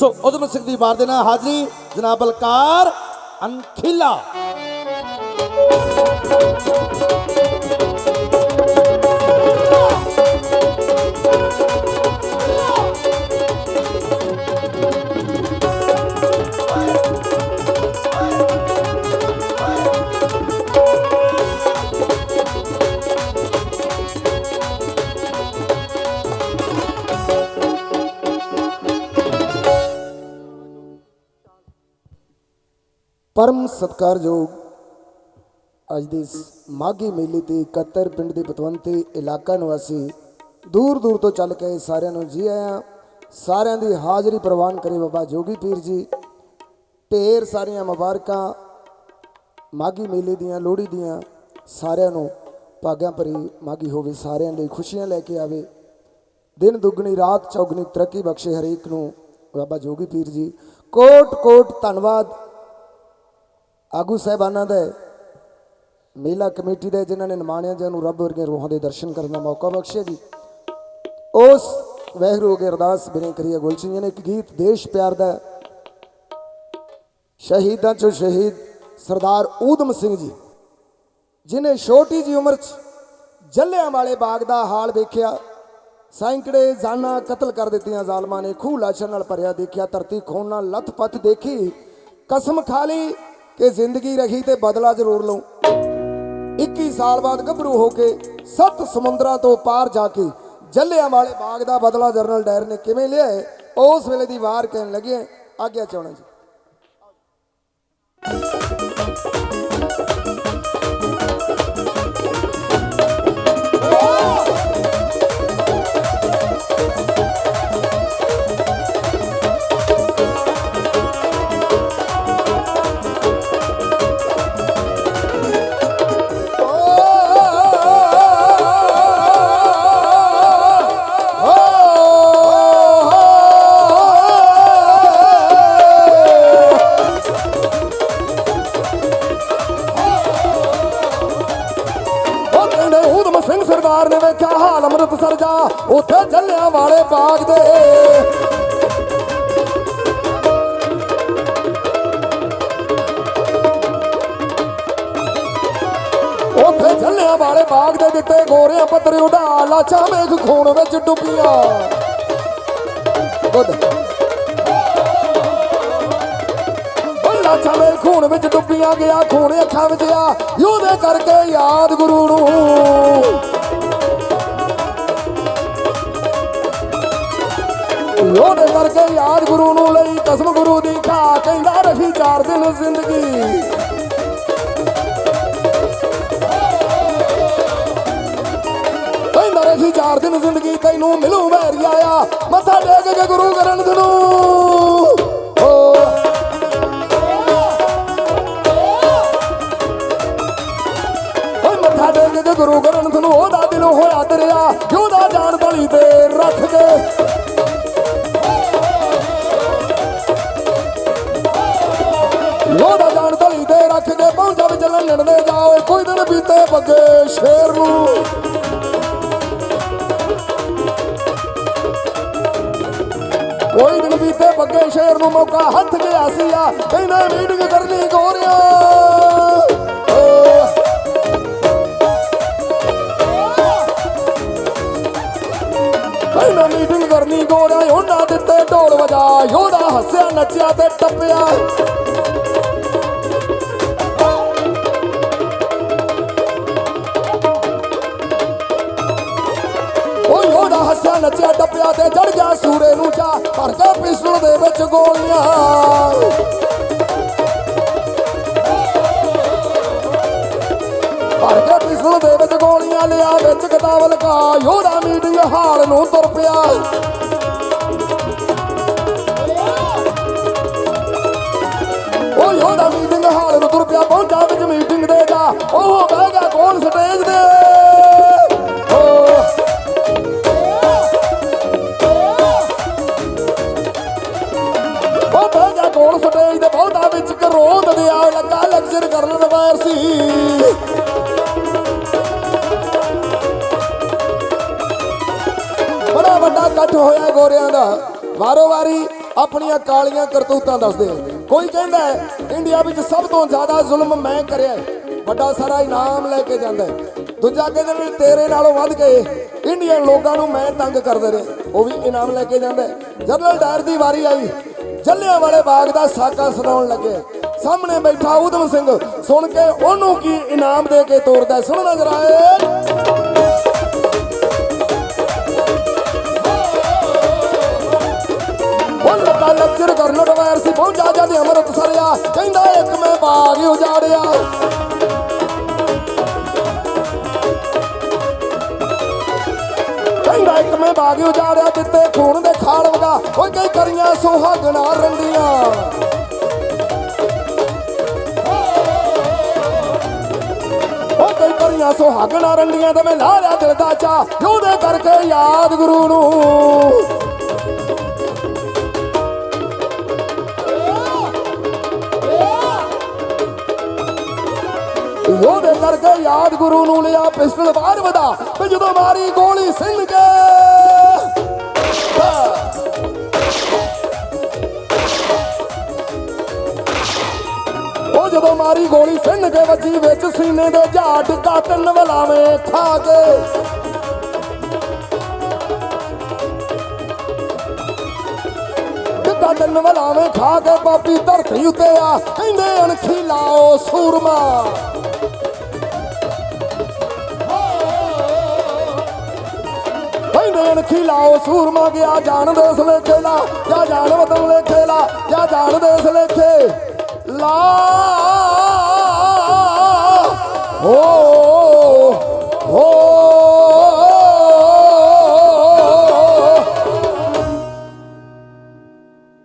ਸੋ ਉਦਮ ਸਿੰਘ ਦੀ ਵਾਰ ਦੇ ਨਾਲ ਹਾਜ਼ਰੀ ਜਨਾਬ ਬਲਕਾਰ ਅਨਖਿਲਾ ਪਰਮ ਸਤਕਾਰਯੋਗ ਅੱਜ ਦੇ ਇਸ ਮਾਘੀ ਮੇਲੇ ਤੇ 71 ਪਿੰਡ ਦੇ ਪਤਵੰਤੇ ਇਲਾਕਾ ਨਿਵਾਸੀ ਦੂਰ ਦੂਰ ਤੋਂ ਚੱਲ ਕੇ ਸਾਰਿਆਂ ਨੂੰ ਜੀ ਆਇਆਂ। ਸਾਰਿਆਂ ਦੀ ਹਾਜ਼ਰੀ ਪ੍ਰਵਾਨ ਕਰੇ ਬਾਬਾ ਜੋਗੀ ਪੀਰ ਜੀ। ਢੇਰ ਸਾਰੀਆਂ ਮੁਬਾਰਕਾਂ ਮਾਘੀ ਮੇਲੇ ਦੀਆਂ, ਲੋਹੜੀ ਦੀਆਂ ਸਾਰਿਆਂ ਨੂੰ ਭਾਗਾਂ ਭਰੀ ਮਾਘੀ ਹੋਵੇ, ਸਾਰਿਆਂ ਲਈ ਖੁਸ਼ੀਆਂ ਲੈ ਕੇ ਆਵੇ। ਦਿਨ ਦੁੱਗਣੀ, ਰਾਤ ਚੌਗਣੀ ਤਰੱਕੀ ਬਖਸ਼ੇ ਹਰੇਕ ਨੂੰ ਬਾਬਾ ਜੋਗੀ ਪੀਰ ਜੀ। ਕੋਟ ਕੋਟ ਧੰਨਵਾਦ। ਆਗੂ ਸਾਹਿਬਾਨਾਂ ਦਾ ਮੇਲਾ ਕਮੇਟੀ ਦੇ ਜਿਨ੍ਹਾਂ ਨੇ ਨਿਮਾਣਿਆ ਜਿਨ੍ਹਾਂ ਨੂੰ ਰੱਬ ਵਰਗੇ ਰੂਹਾਂ ਦੇ ਦਰਸ਼ਨ ਕਰਨ ਦਾ ਮੌਕਾ ਬਖਸ਼ਿਆ ਜੀ। ਉਸ ਵਹਿਰੂ ਅਗੇ ਅਰਦਾਸ ਬਿਨੇ ਕਰੀਏ ਗੁਲਸ਼ਨ ਜੀ ਨੇ ਇੱਕ ਗੀਤ, ਦੇਸ਼ ਪਿਆਰ ਦਾ। ਸ਼ਹੀਦਾਂ ਚੋਂ ਸ਼ਹੀਦ ਸਰਦਾਰ ਊਧਮ ਸਿੰਘ ਜੀ, ਜਿਨੇ ਛੋਟੀ ਜੀ ਉਮਰ 'ਚ ਜੱਲਿਆਂ ਵਾਲੇ ਬਾਗ ਦਾ ਹਾਲ ਵੇਖਿਆ, ਸੈਂਕੜੇ ਜਾਨਾਂ ਕਤਲ ਕਰ ਦਿੱਤੀਆਂ ਜ਼ਾਲਮਾਂ ਨੇ, ਖੂਹ ਲਾਸ਼ਾਂ ਨਾਲ ਭਰਿਆ ਦੇਖਿਆ, ਧਰਤੀ ਖੂਨ ਨਾਲ ਲੱਥ-ਪੱਥ ਦੇਖੀ, ਕਸਮ ਖਾ ਲਈ ਕਿ ਜ਼ਿੰਦਗੀ ਰਹੀ ਤੇ ਬਦਲਾ ਜ਼ਰੂਰ ਲਉ 21 ਸਾਲ ਬਾਅਦ ਗੱਭਰੂ ਹੋ ਕੇ ਸੱਤ ਸਮੁੰਦਰਾਂ ਤੋਂ ਪਾਰ ਜਾ ਕੇ ਜੱਲਿਆਂ ਵਾਲੇ ਬਾਗ ਦਾ ਬਦਲਾ ਜਰਨਲ ਡਾਇਰ ਨੇ ਕਿਵੇਂ ਲਿਆ ਹੈ, ਉਸ ਵੇਲੇ ਦੀ ਵਾਰ ਕਹਿਣ ਲੱਗੇ ਆਗਿਆ ਚਾਹਣਾ ਜੀ। ਉਹ ਨੇ ਵੇਖਿਆ ਹਾਲ ਅੰਮ੍ਰਿਤਸਰ ਜਾ, ਉੱਥੇ ਜੱਲਿਆਂ ਵਾਲੇ ਬਾਗ ਦੇ। ਉੱਥੇ ਜੱਲਿਆਂ ਵਾਲੇ ਬਾਗ ਦੇ ਦਿੱਤੇ ਗੋਰਿਆਂ ਪੱਤਰ ਉਡਾ ਲਾਚਾ ਵੇਖ ਖੂਨ ਵਿੱਚ ਡੁੱਬੀਆਂ। ਗੁੱਡ। ਬੱਲਾ ਚਾਵੇ ਖੂਨ ਵਿੱਚ ਡੁੱਬੀਆਂ ਗਿਆ, ਖੂਨ ਅੱਖਾਂ ਵਿੱਚ ਆ ਯੋਦੇ ਕਰਕੇ ਯਾਦ ਗੁਰੂ ਨੂੰ। ਯੋਦੇ ਕਰਕੇ ਯਾਦ ਗੁਰੂ ਨੂੰ ਲਈ ਕਸਮ ਗੁਰੂ ਦੀ ਖਾ ਕਹਿੰਦਾ ਰਹੀ ਚਾਰ ਦਿਨ ਜ਼ਿੰਦਗੀ। ਕਹਿੰਦਾ ਰਹੀ ਚਾਰ ਦਿਨ ਜ਼ਿੰਦਗੀ, ਤੈਨੂੰ ਮਿਲੂ ਵੈਰੀ ਆਇਆ ਮੱਥਾ ਟੇਕ ਕੇ ਗੁਰੂ ਕਰਨ ਨੂੰ। ਕੋਈ ਦਿਨ ਬੀਤੇ ਬੱਗੇ ਸ਼ੇਰ ਨੂੰ। ਕੋਈ ਦਿਨ ਬੀਤੇ ਬੱਗੇ ਸ਼ੇਰ ਨੂੰ ਮੌਕਾ ਹੱਥ ਗਿਆ ਸੀ ਆ, ਕਹਿੰਦਾ ਮੀਟਿੰਗ ਕਰਨੀ ਗੋਰਿਆ। ਓ ਮੀਟਿੰਗ ਕਰਨੀ ਗੋਰਾ ਉਹਨਾਂ ਦਿੱਤੇ ਢੋਲ ਵਜਾ ਯੋਦਾ ਹੱਸਿਆ, ਨੱਚਿਆ ਤੇ ਟੱਪਿਆ। ਉਹ ਨੱਚਿਆ, ਟੱਪਿਆ ਤੇ ਚੜ ਗਿਆ ਸੂਰੇ ਨੂੰ ਚਾ। ਭਰ ਕੇ ਪਿਸਤਲ ਦੇ ਵਿੱਚ ਗੋਲੀਆਂ। ਭਰ ਕੇ ਪਿਸਤਲ ਦੇ ਵਿੱਚ ਗੋਲੀਆਂ, ਲਿਆ ਵਿੱਚ ਕਿਤਾਬ ਲਗਾ। ਯੋਦਾ ਮੀਟਿੰਗ ਹਾਲ ਨੂੰ ਤੁਰ ਪਿਆ। ਉਹ ਯੋਦਾ ਕਰੋਂਦ ਦੇ ਕਰਨ ਵਾਇਰ ਸੀ। ਬੜਾ ਵੱਡਾ ਇਕੱਠ ਹੋਇਆ ਗੋਰਿਆਂ ਦਾ। ਵਾਰੋ ਵਾਰੀ ਆਪਣੀਆਂ ਕਾਲੀਆਂ ਕਰਤੂਤਾਂ ਦੱਸਦੇ ਕੋਈ ਕਹਿੰਦਾ ਇੰਡੀਆ ਵਿੱਚ ਸਭ ਤੋਂ ਜ਼ਿਆਦਾ ਜ਼ੁਲਮ ਮੈਂ ਕਰਿਆ ਵੱਡਾ ਸਾਰਾ ਇਨਾਮ ਲੈ ਕੇ ਜਾਂਦਾ ਦੂਜਾ ਕਹਿੰਦੇ ਨੇ ਤੇਰੇ ਨਾਲੋਂ ਵੱਧ ਕੇ ਇੰਡੀਅਨ ਲੋਕਾਂ ਨੂੰ ਮੈਂ ਤੰਗ ਕਰਦੇ ਰਹੇ। ਉਹ ਵੀ ਇਨਾਮ ਲੈ ਕੇ ਜਾਂਦਾ ਜਨਰਲ ਡਾਇਰ ਦੀ ਵਾਰੀ ਆਈ। ਜੱਲਿਆਂ ਵਾਲੇ ਬਾਗ ਦਾ ਸਾਕਾ ਸੁਣਾਉਣ ਲੱਗੇ। ਸਾਹਮਣੇ ਬੈਠਾ ਊਧਮ ਸਿੰਘ। ਸੁਣ ਕੇ ਉਹਨੂੰ ਕੀ ਇਨਾਮ ਦੇ ਕੇ ਤੋਰਦਾ ਹੈ। ਸੁਣੋ ਨਜ਼ਰ ਆਏ। ਉਹ ਲੱਗਾ ਲੈਕਚਰ ਸੀ। ਪਹੁੰਚਾ ਜਾਂਦੇ ਅਮਰਤ ਸਰਿਆ ਕਹਿੰਦਾ, ਇੱਕ ਮੈਂ ਬਾਗ ਉਜਾੜਿਆ। ਕਹਿੰਦਾ, ਇੱਕ ਮੈਂ ਬਾਗ ਉਜਾੜਿਆ। ਦਿੱਤੇ ਖੂਨ ਦੇ ਖਾਲ ਵਗਾ ਓਏ ਕਈ ਕਰੀਆਂ ਸੁਹਾਗਣਾ ਰੰਡੀਆਂ। ਕਈ ਕਰੀਆਂ ਸੁਹਾਗਣਾ ਰੰਡੀਆਂ ਤੇ ਮੈਂ ਲਾਰਿਆ ਦਿਲ ਦਾ ਚਾ, ਉਹਦੇ ਕਰਕੇ ਯਾਦ ਗੁਰੂ ਨੂੰ। ਉਹਦੇ ਕਰਕੇ ਯਾਦ ਗੁਰੂ ਨੂੰ ਲਿਆ ਪਿਸਟਲ ਬਾਹਰ ਵਧਾ ਤੇ ਜਦੋਂ ਮਾਰੀ ਗੋਲੀ ਸਿੰਘ ਕੇ। ਜਦੋਂ ਮਾਰੀ ਗੋਲੀ ਸਿੰਘ ਕੇ ਵੱਜੀ ਵਿੱਚ ਸੀਨੇ ਦੇ ਝਾਟ ਕਾ ਵਲਾਵੇਂ ਖਾ ਕੇ। ਕਿੱਦਾਂ ਵਲਾਵੇਂ ਖਾ ਕੇ ਪਾਪੀ ਧਰਤੀ ਉੱਤੇ ਆ, ਕਹਿੰਦੇ ਅਣਖੀ ਲਾਓ ਸੂਰਮਾ। ਕਹਿੰਦੇ ਅਣਖੀ ਲਾਓ ਸੂਰਮਾ, ਗਿਆ ਜਾਣ ਦੇ ਲੇਖੇ ਲਾ ਜਾਂ ਜਾਣ ਵਤਨ ਲੇਖੇ ਲਾ ਜਾਂ ਜਾਣ ਦੇ ਲੇਖੇ ਲਾ